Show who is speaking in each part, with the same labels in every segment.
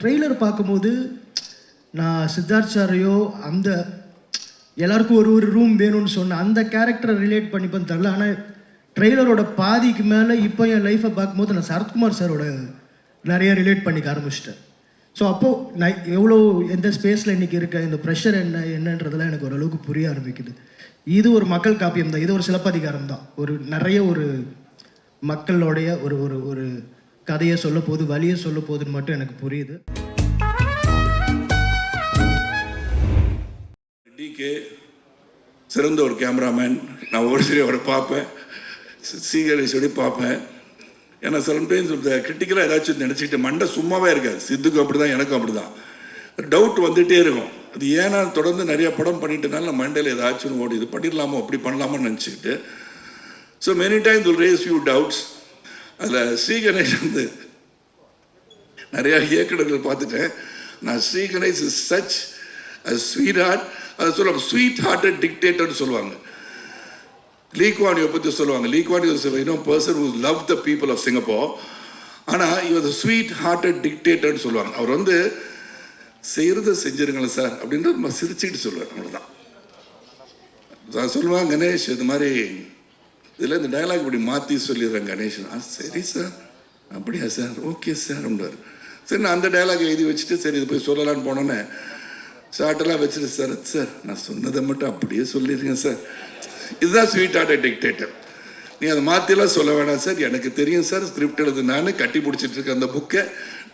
Speaker 1: Trailer பார்க்கும்போது நான் சித்தார்த் சாரையோ அந்த எல்லாருக்கும் ஒரு ஒரு ரூம் வேணும்னு சொன்ன அந்த கேரக்டரை ரிலேட் பண்ணிப்பேன் தெரில. ஆனால் ட்ரெய்லரோட பாதிக்கு மேலே இப்போ என் லைஃப்பை பார்க்கும்போது நான் சரத்குமார் சாரோட நிறைய ரிலேட் பண்ணிக்க ஆரம்பிச்சிட்டேன். ஸோ அப்போது நான் எவ்வளோ எந்த ஸ்பேஸில் இன்றைக்கி இருக்க இந்த ப்ரெஷர் என்ன என்னன்றதெல்லாம் எனக்கு ஓரளவுக்கு புரிய ஆரம்பிக்குது. இது ஒரு மக்கள் காப்பியம் தான். இது ஒரு சிலப்பதிகாரம் தான். ஒரு நிறைய ஒரு மக்களுடைய ஒரு ஒரு ஒரு கதையை சொல்ல போகுது வழியை சொல்ல போகுதுன்னு மட்டும் எனக்கு புரியுது.
Speaker 2: டிகே சிறந்த ஒரு கேமராமேன். நான் ஒரு சரி அவரை பார்ப்பேன். சீகரை சொல்லி பார்ப்பேன். ஏன்னா சம்டைம்ஸ் இந்த கிரிட்டிக்கலாக ஏதாச்சும் நினச்சிக்கிட்டு மண்டை சும்மாவே இருக்காது. சித்துக்கும் அப்படி தான் எனக்கும் அப்படி தான் டவுட் வந்துகிட்டே இருக்கும். அது ஏன்னா தொடர்ந்து நிறைய படம் பண்ணிட்டனால நம்ம மண்டையில் ஏதாச்சும் ஓடி இது பண்ணிடலாமோ அப்படி பண்ணலாமோ நினச்சிக்கிட்டு. So many times will raise few doubts அதில் ஸ்ரீ கணேஷ் வந்து நிறையா இயக்குனர்கள் பார்த்துட்டேன். நான் Sri Ganesh is such sweet heart அதை சொல்லுவாங்க ஸ்வீட் ஹார்ட்டட் டிக்டேட்டர்னு சொல்லுவாங்க. லீக்வானியை பற்றி சொல்லுவாங்க. Lee Kuan Yew you know person who love the people of Singapore ஆனால் இவர் ஸ்வீட் ஹார்ட்டட் டிக்டேட்டர்னு சொல்லுவாங்க. அவர் வந்து செய்கிறத செஞ்சிருங்களேன் சார் அப்படின்றது நம்ம சிரிச்சுக்கிட்டு சொல்லுவார். அவ்வளோதான் நான் சொல்லுவாங்க கணேஷ் இது மாதிரி இதில் இந்த டயலாக் இப்படி மாற்றி சொல்லிடுறேன் கணேஷன். ஆ சரி சார் அப்படியா சார் ஓகே சார் அப்படின்றார். சரி நான் அந்த டயலாக் எழுதி வச்சுட்டு சரி இது போய் சொல்லலான்னு போனோன்னே ஷார்ட்டெல்லாம் வச்சுட்டு சார் சார் நான் சொன்னதை மட்டும் அப்படியே சொல்லியிருக்கேன் சார் இதுதான் ஸ்வீட் ஆர்ட் டிக்டேட்டர் நீ அதை மாற்றிலாம் சொல்ல வேணாம் சார் எனக்கு தெரியும் சார் ஸ்கிரிப்ட் எழுது நான் கட்டி பிடிச்சிட்டு இருக்கேன் அந்த புக்கை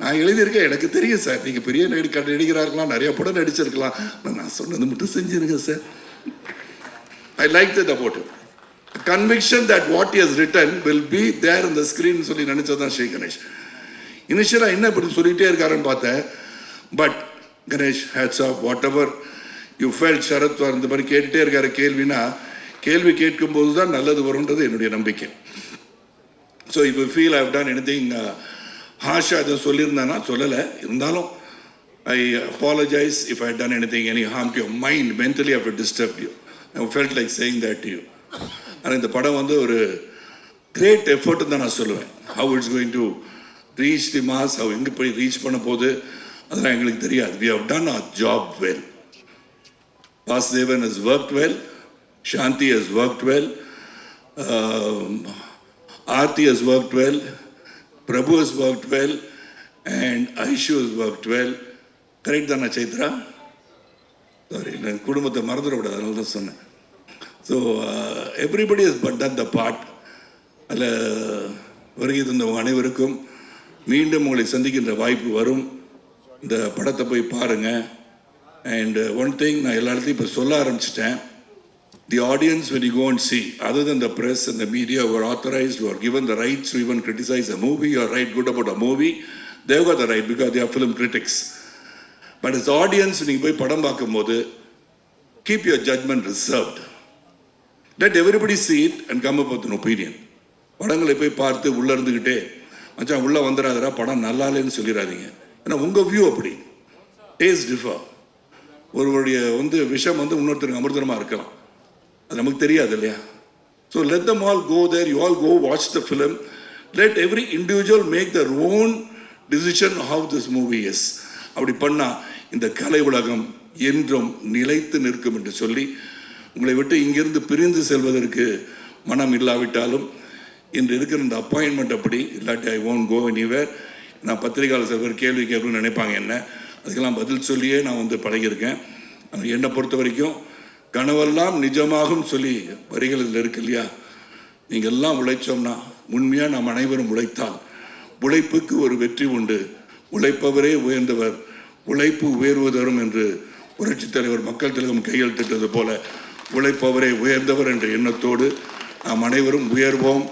Speaker 2: நான் எழுதியிருக்கேன் எனக்கு தெரியும் சார் நீங்கள் பெரிய நடி நடிகராக நிறையா நிறைய படம் நடிச்சிருக்கலாம். நான் சொன்னது மட்டும் செஞ்சிருங்க sir I like that about conviction that what is written will be there இந்த ஸ்க்ரீன் சொல்லி நினைச்சதான் ஸ்ரீ கணேஷ். இனிஷியலாக என்ன இப்படி சொல்லிட்டே இருக்காருன்னு பார்த்தேன். But Ganesh hats off what you feel சரத்வார் இந்த மாதிரி கேட்டுகிட்டே இருக்காரு கேள்வினா கேள்வி கேட்கும்போது தான் நல்லது வரும்ன்றது என்னுடைய நம்பிக்கை. ஸோ இப்போ feel I've done any thing ஹாஷா அதை சொல்லியிருந்தானா? சொல்லலை. இருந்தாலும் I apologise if I done any thing any harm to your mind mentally how disturb you I felt like saying that you ஆனால் இந்த படம் வந்து ஒரு கிரேட் எஃபர்ட்னு தான் நான் சொல்லுவேன். How it's going to reach the mass how எங்கே போய் ரீச் பண்ண போகுது அதெல்லாம் எங்களுக்கு தெரியாது. We have done our job well Vasudevan has work well Shanti has work well Aarthi has work well Prabhu has work well and Aishu has work well correct தானே Chaitra? Sorry நான் குடும்பத்தை மறந்துடக்கூடாது அதனால தான் சொன்னேன். So everybody is but done the part அதில் வருகை தந்தவங்க அனைவருக்கும் மீண்டும் உங்களை சந்திக்கின்ற வாய்ப்பு வரும் இந்த படத்தை போய் பாருங்கள் அண்டு ஒன் திங் நான் எல்லா இடத்தையும் இப்போ சொல்ல ஆரம்பிச்சிட்டேன் the audience when you go and see other than the press and media are authorised are given the rights to even criticise a movie or write good about a movie they've got the right because they're film critics but is audience நீங்கள் போய் படம் பார்க்கும்போது keep your judgement reserved let everybody sit and come up up opinion படங்களை போய் பார்த்து உள்ளே இருந்துக்கிட்டே மச்சான் உள்ளே வந்துடாதடா படம் நல்லா இல்லைன்னு சொல்லிடாதீங்க ஏன்னா உங்கள் வியூ அப்படி. டேஸ்ட் டிஃபர் ஒருவருடைய வந்து விஷம் வந்து இன்னொருத்தருக்கு அமிர்தமாக இருக்கலாம். அது நமக்கு தெரியாது இல்லையா? So let them all go there you all go watch the film let every individual make their own decision how this movie is அப்படி பண்ணால் இந்த கலை உலகம் என்றும் நிலைத்து நிற்கும் என்று சொல்லி உங்களை விட்டு இங்கிருந்து பிரிந்து செல்வதற்கு மனம் இல்லாவிட்டாலும் இன்று இருக்கிற இந்த அப்பாயின்மெண்ட் அப்படி இல்லாட்டி ஐ ஓன்ட் கோ எனிவேர் நான் பத்திரிகையாளர் சில பேர் கேள்வி கேட்கணும்னு நினைப்பாங்க என்ன? அதுக்கெல்லாம் பதில் சொல்லியே நான் வந்து பழகியிருக்கேன். என்னை பொறுத்த வரைக்கும் கனவெல்லாம் நிஜமாகும் சொல்லி வரிகள் இதில் இருக்கு இல்லையா? நீங்கள் எல்லாம் உழைச்சோம்னா உண்மையாக நாம் அனைவரும் உழைத்தால் உழைப்புக்கு ஒரு வெற்றி உண்டு. உழைப்பவரே உயர்ந்தவர். உழைப்பு உயர்வு தரும் என்று புரட்சித் தலைவர் மக்கள் திலகம் கையெழுத்திட்டது போல உழைப்பவரே உயர்ந்தவர் என்ற எண்ணத்தோடு நாம் அனைவரும் உயர்வோம்.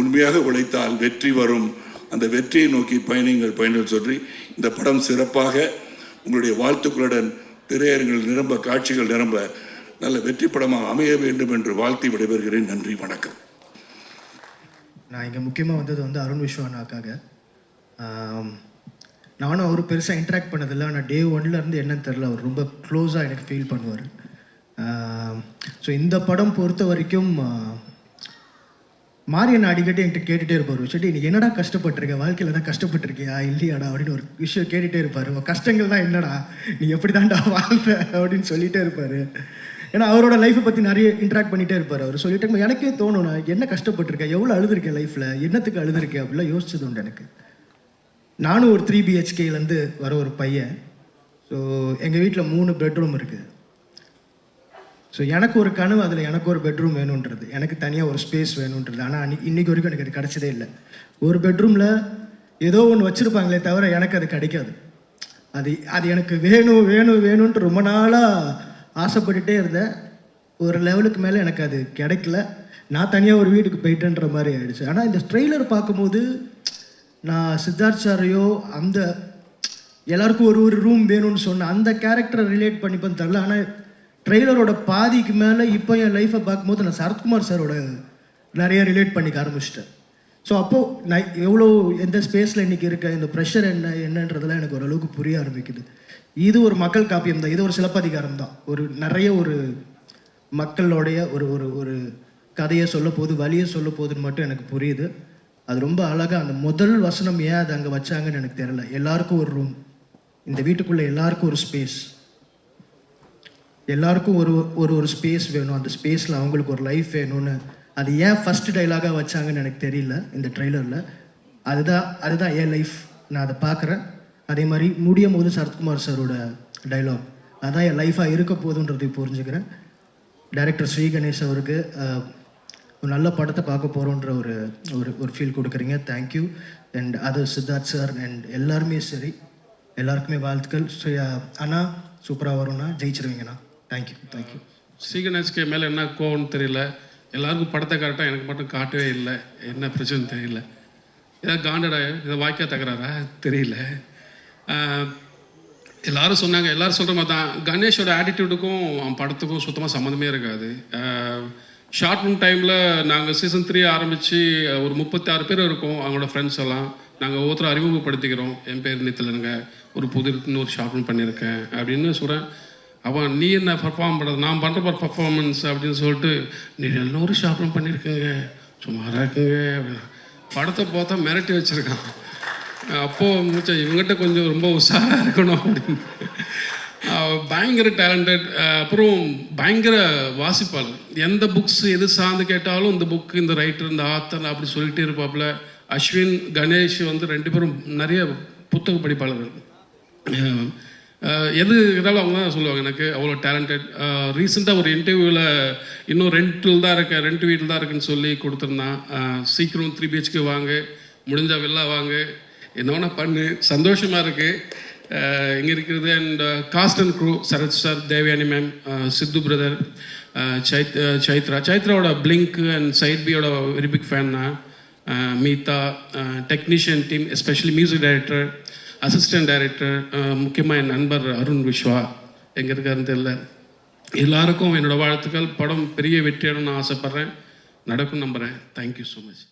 Speaker 2: உண்மையாக உழைத்தால் வெற்றி வரும். அந்த வெற்றியை நோக்கி பயணிங்கள் பயணிகள் சொல்லி இந்த படம் சிறப்பாக உங்களுடைய வாழ்த்துக்களுடன் திரையரங்கில் நிரம்ப காட்சிகள் நிரம்ப நல்ல வெற்றி படமாக அமைய வேண்டும் என்று வாழ்த்தி விடைபெறுகிறேன். நன்றி வணக்கம்.
Speaker 1: நான் இங்கே முக்கியமாக வந்தது வந்து அருண் விஸ்வநாக்காக நானும் அவர் பெருசாக இன்ட்ராக்ட் பண்ணதில்லை. ஆனால் டே ஒன்லேருந்து என்னன்னு தெரில அவர் ரொம்ப க்ளோஸாக எனக்கு ஃபீல் பண்ணுவார். ஸோ இந்த படம் பொறுத்த வரைக்கும் மாரியன் அடிக்கடி என்கிட்ட கேட்டுகிட்டே இருப்பார் செடி நீ என்னடா கஷ்டப்பட்டிருக்க? வாழ்க்கையில் தான் கஷ்டப்பட்டிருக்கியா? இல்லையாடா அப்படின்னு ஒரு விஷயம் கேட்டுட்டே இருப்பார். உன் கஷ்டங்கள் தான் என்னடா? நீ எப்படி தான்டா வாழ்ந்த? அப்படின்னு சொல்லிகிட்டே இருப்பார். ஏன்னா அவரோட லைஃப்பை பற்றி நிறைய இன்ட்ராக்ட் பண்ணிகிட்டே இருப்பார். அவர் சொல்லிட்டு எனக்கே தோணும் நான் என்ன கஷ்டப்பட்டிருக்கேன் எவ்வளோ அழுதுருக்கேன் லைஃப்பில் என்னத்துக்கு அழுதுருக்கேன் அப்படிலாம் யோசிச்சது உண்டு எனக்கு. நானும் ஒரு த்ரீ பிஹெச்கேலேருந்து வர ஒரு பையன். ஸோ எங்கள் வீட்டில் மூணு பெட்ரூம் இருக்குது ஸோ எனக்கு ஒரு கனவு அதில் எனக்கு ஒரு பெட்ரூம் வேணுன்றது எனக்கு தனியாக ஒரு ஸ்பேஸ் வேணுன்றது ஆனால் அன்னைக்கு இன்னைக்கு வரைக்கும் எனக்கு அது கிடச்சதே இல்லை. ஒரு பெட்ரூமில் ஏதோ ஒன்று வச்சுருப்பாங்களே தவிர எனக்கு அது கிடைக்காது. அது அது எனக்கு வேணும் வேணும் வேணும்ன்ட்டு ரொம்ப நாளாக ஆசைப்பட்டுட்டே இருந்தேன் ஒரு லெவலுக்கு மேலே எனக்கு அது கிடைக்கல. நான் தனியாக ஒரு வீட்டுக்கு போயிட்டேன்ற மாதிரி ஆயிடுச்சு. ஆனால் இந்த ட்ரெய்லர் பார்க்கும்போது நான் சித்தார்த் சாரையோ அந்த எல்லாருக்கும் ஒரு ஒரு ரூம் வேணும்னு சொன்ன அந்த கேரக்டரை ரிலேட் பண்ணிப்பேன்னு தெரில. ஆனால் ட்ரெய்லரோட பாதிக்கு மேலே இப்போ என் லைஃப்பை பார்க்கும்போது நான் சரத்குமார் சாரோட நிறைய ரிலேட் பண்ணிக்க ஆரம்பிச்சிட்டேன். ஸோ அப்போது நான் எவ்வளோ எந்த ஸ்பேஸில் இன்றைக்கி இருக்க இந்த ப்ரெஷர் என்ன என்னன்றதெல்லாம் எனக்கு ஓரளவுக்கு புரிய ஆரம்பிக்குது. இது ஒரு மக்கள் காப்பியம் தான். இது ஒரு சிலப்பதிகாரம் தான். ஒரு நிறைய ஒரு மக்களோடைய ஒரு ஒரு ஒரு கதையை சொல்ல போகுது வழியை சொல்ல போகுதுன்னு மட்டும் எனக்கு புரியுது. அது ரொம்ப அழகாக அந்த முதல் வசனம் ஏன் அது அங்கே வச்சாங்கன்னு எனக்கு தெரியல. எல்லாருக்கும் ஒரு ரூம் இந்த வீட்டுக்குள்ளே எல்லாருக்கும் ஒரு ஸ்பேஸ் எல்லாருக்கும் ஒரு ஒரு ஒரு ஸ்பேஸ் வேணும். அந்த ஸ்பேஸில் அவங்களுக்கு ஒரு லைஃப் வேணும்னு. அது ஏன் ஃபர்ஸ்ட் டைலாகாக வச்சாங்கன்னு எனக்கு தெரியல இந்த ட்ரெய்லரில் அதுதான் அதுதான் என் லைஃப் நான் அதை பார்க்குறேன். அதே மாதிரி முடியும் போது சரத்குமார் சாரோட டைலாக் அதான் என் லைஃபாக இருக்க போகுதுன்றதை புரிஞ்சுக்கிறேன். டைரக்டர் ஸ்ரீ கணேஷ் அவருக்கு ஒரு நல்ல படத்தை பார்க்க போகிறோன்ற ஒரு ஒரு ஒரு ஃபீல் கொடுக்குறீங்க. தேங்க்யூ அண்ட் அது சித்தார்த் சார் அண்ட் எல்லாருமே சரி. எல்லாருக்குமே வாழ்த்துக்கள். ஸோ அண்ணா சூப்பராக வரும்ண்ணா. ஜெயிச்சிருவீங்கண்ணா. தேங்க்யூ தேங்க்யூ
Speaker 3: சீகனஸ்கே மேலே என்ன கோவம்னு தெரியல. எல்லாருக்கும் படத்தை கரெக்டாக எனக்கு மட்டும் காட்டவே இல்லை. என்ன பிரச்சனை தெரியல. ஏதாவது காண்டடா இதை வாய்க்கா தகராறா? தெரியல. எல்லாரும் சொன்னாங்க. எல்லாரும் சொல்கிற மாதிரி தான் கணேஷோட ஆட்டிடியூடுக்கும் அவன் படத்துக்கும் சுத்தமாக சம்மந்தமே இருக்காது. ஷார்ட் ரூம் டைமில் நாங்கள் சீசன் த்ரீ ஆரம்பித்து ஒரு முப்பத்தி ஆறு பேர் இருக்கோம் அவங்களோட ஃப்ரெண்ட்ஸ் எல்லாம். நாங்கள் ஒவ்வொருத்தரும் அறிமுகப்படுத்திக்கிறோம். என் பேர் நித்திலனுங்க. ஒரு புது இன்னொரு ஷார்ட் ரூம் பண்ணியிருக்கேன். அப்படின்னு சொல்கிறேன் அவன் நீ என்ன பர்ஃபார்ம் பண்ணுறது நான் பண்ணுற பர்ஃபார்மன்ஸ் அப்படின்னு சொல்லிட்டு நீ எல்லோரும் ஷாப்பிங் பண்ணியிருக்கேங்க சுமாராக இருக்குங்க. அப்படின்னா. படத்தை பார்த்தா மிரட்டி வச்சுருக்கான். அப்போது முடிச்ச இவங்ககிட்ட கொஞ்சம் ரொம்ப உஷாராக இருக்கணும் அப்படின்னு. பயங்கர டேலண்டட் அப்புறம் பயங்கர வாசிப்பாளர். எந்த புக்ஸ் எது சார்ந்து கேட்டாலும் இந்த புக் இந்த ரைட்டர் இந்த ஆத்தர் அப்படி சொல்லிகிட்டே இருப்பாப்புல அஸ்வின் கணேஷ் வந்து ரெண்டு பேரும் நிறைய புத்தக படிப்பாளர்கள். எது இருந்தாலும் அவங்க தான் சொல்லுவாங்க எனக்கு அவ்வளோ டேலண்டட் ரீசெண்டாக ஒரு இன்டர்வியூவில் இன்னும் ரெண்டில் தான் இருக்கேன் ரெண்ட் வீட்டில் தான் இருக்குன்னு சொல்லி கொடுத்துருந்தான் சீக்கிரம் த்ரீ பிஹெச்க்கு வாங்க முடிஞ்ச வெளில வாங்க என்ன வேணா பண்ணு. சந்தோஷமாக இருக்குது இங்கே இருக்கிறது and cast and crew Sarath sir Devayani ma'am Sidhu brother Sait Chaitra. சைத்ராவோட பிளிங்க் அண்ட் சைட் பியோட வெரி பிக் ஃபேன் தான் மீதா technician team especially music director assistant director முக்கியமாக என் நண்பர் அருண் விஸ்வா எங்கே இருக்காருன்னு தெரியல. எல்லாருக்கும் என்னோடய வாழ்த்துக்கள். படம் பெரிய வெற்றியாடணும்னு ஆசைப்பட்றேன். நடக்கும் நம்புகிறேன் தேங்க்யூ ஸோ மச்